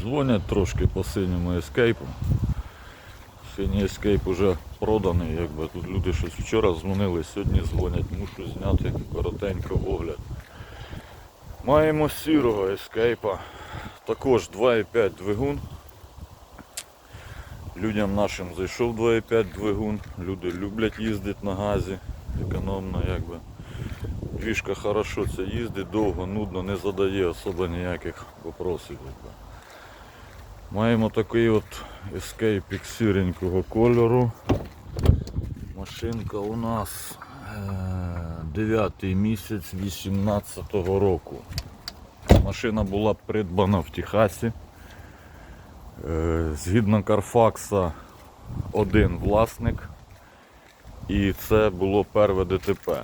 Дзвонять трошки по синьому ескейпу. Синій ескейп уже проданий, якби тут люди щось вчора дзвонили, сьогодні дзвонять, мушу зняти коротенько огляд. Маємо сірого ескейпа, також 2,5 двигун. Людям нашим зайшов 2,5 двигун, люди люблять їздити на газі, економно якби. Двіжка хорошо це їздить, довго, нудно, не задає особо ніяких вопросів. Якби. Маємо такий от ескейпік сіренького кольору. Машинка у нас 9 місяць 18 року. Машина була придбана в Техасі. Е, Згідно Карфакса один власник. І це було перве ДТП.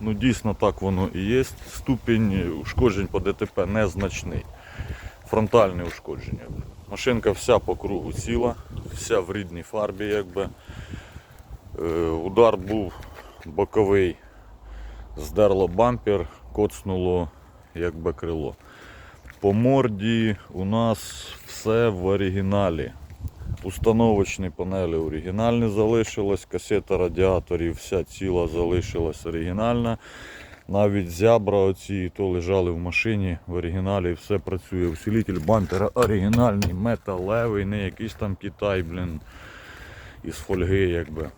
Ну дійсно так воно і є. Ступінь ушкоджень по ДТП незначний. Фронтальне ушкодження. Машинка вся по кругу ціла, вся в рідній фарбі якби. Е, Удар був боковий, здерло бампер, коцнуло якби крило. По морді у нас все в оригіналі. Установочні панелі оригінальні залишилось, касета радіаторів вся ціла залишилась оригінальна. Навіть зябра оці то лежали в машині в оригіналі, все працює. Усилитель бампера оригінальний, металевий, не якийсь там Китай, блін, із фольги якби.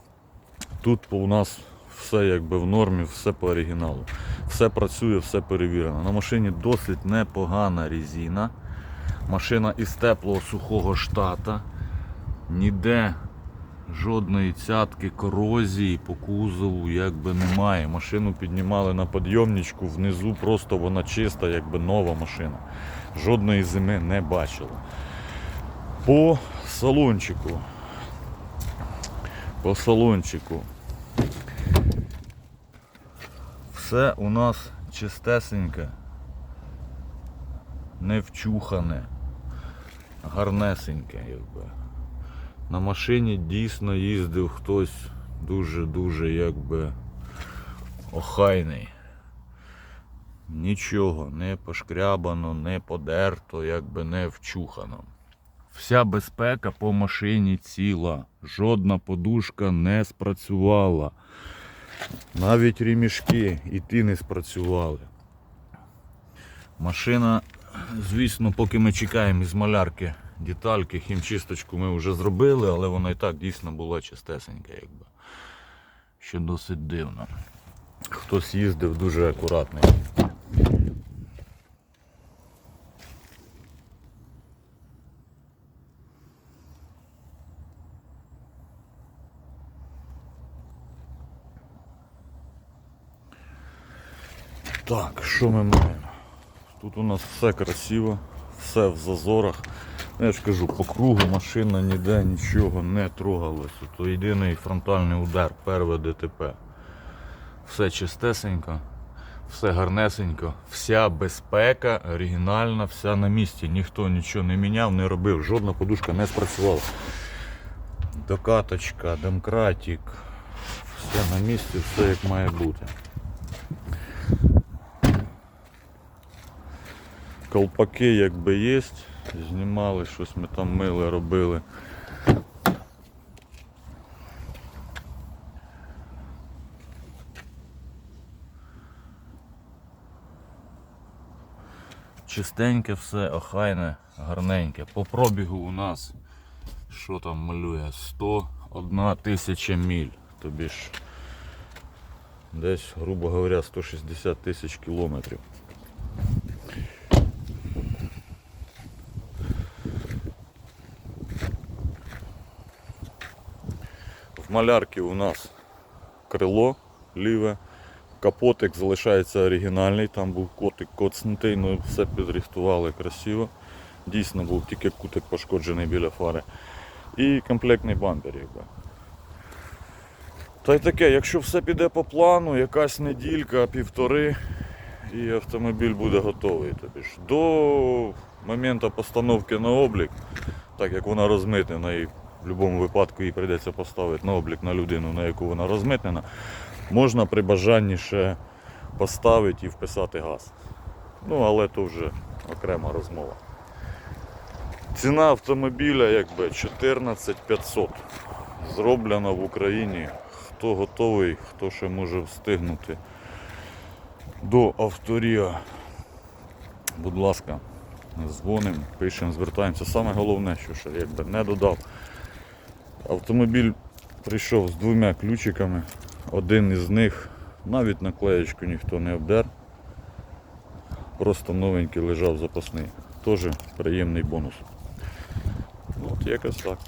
Тут у нас все якби в нормі, все по оригіналу. Все працює, все перевірено. На машині досить непогана резина. Машина із теплого сухого штата. Ніде жодної цятки корозії по кузову якби немає. Машину піднімали на підйомничку, внизу просто вона чиста, якби нова машина. Жодної зими не бачила. По салончику. По салончику. Все у нас чистесеньке, не вчухане, гарнесеньке, якби. На машині дійсно їздив хтось дуже-дуже якби охайний. Нічого не пошкрябано, не подерто, якби не вчухано. Вся безпека по машині ціла. Жодна подушка не спрацювала. Навіть ремішки і ті не спрацювали. Машина, звісно, поки ми чекаємо із малярки детальки, хімчисточку ми вже зробили, але вона і так дійсно була чистесенька, якби. Що досить дивно. Хтось їздив дуже акуратний. Так, що ми маємо? Тут у нас все красиво, все в зазорах. Я ж кажу, по кругу машина ніде нічого не трогалась. То єдиний фронтальний удар, перве ДТП. Все чистесенько, все гарнесенько, вся безпека оригінальна, вся на місці. Ніхто нічого не міняв, не робив, жодна подушка не спрацювала. Докаточка, домкратик, все на місці, все як має бути. Колпаки якби є, знімали, щось ми там мили, робили. Чистеньке все, охайне, гарненьке. По пробігу у нас, що там малює, 101 тисяча міль. Тобі ж десь, грубо говоря, 160 тисяч кілометрів. В малярці у нас крило ліве, капотик залишається оригінальний, там був котик коцнутий, ну все підрихтували красиво. Дійсно був тільки кутик пошкоджений біля фари. І комплектний бампер. Якби. Та й таке, якщо все піде по плану, якась неділька, півтори, і автомобіль буде готовий. Тобі ж до моменту постановки на облік, так як вона розмитнена і в будь-якому випадку їй прийдеться поставити на облік на людину, на яку вона розмитнена, можна при бажанні ще поставити і вписати газ. Ну, але то вже окрема розмова. Ціна автомобіля якби 14 500. Зроблена в Україні. Хто готовий, хто ще може встигнути до авторія. Будь ласка, дзвонимо, пишемо, звертаємося. Саме головне, що ще якби не додав. Автомобіль прийшов з двома ключиками. Один із них навіть наклеєчку ніхто не обдер. Просто новенький лежав запасний. Теж приємний бонус. От якось так.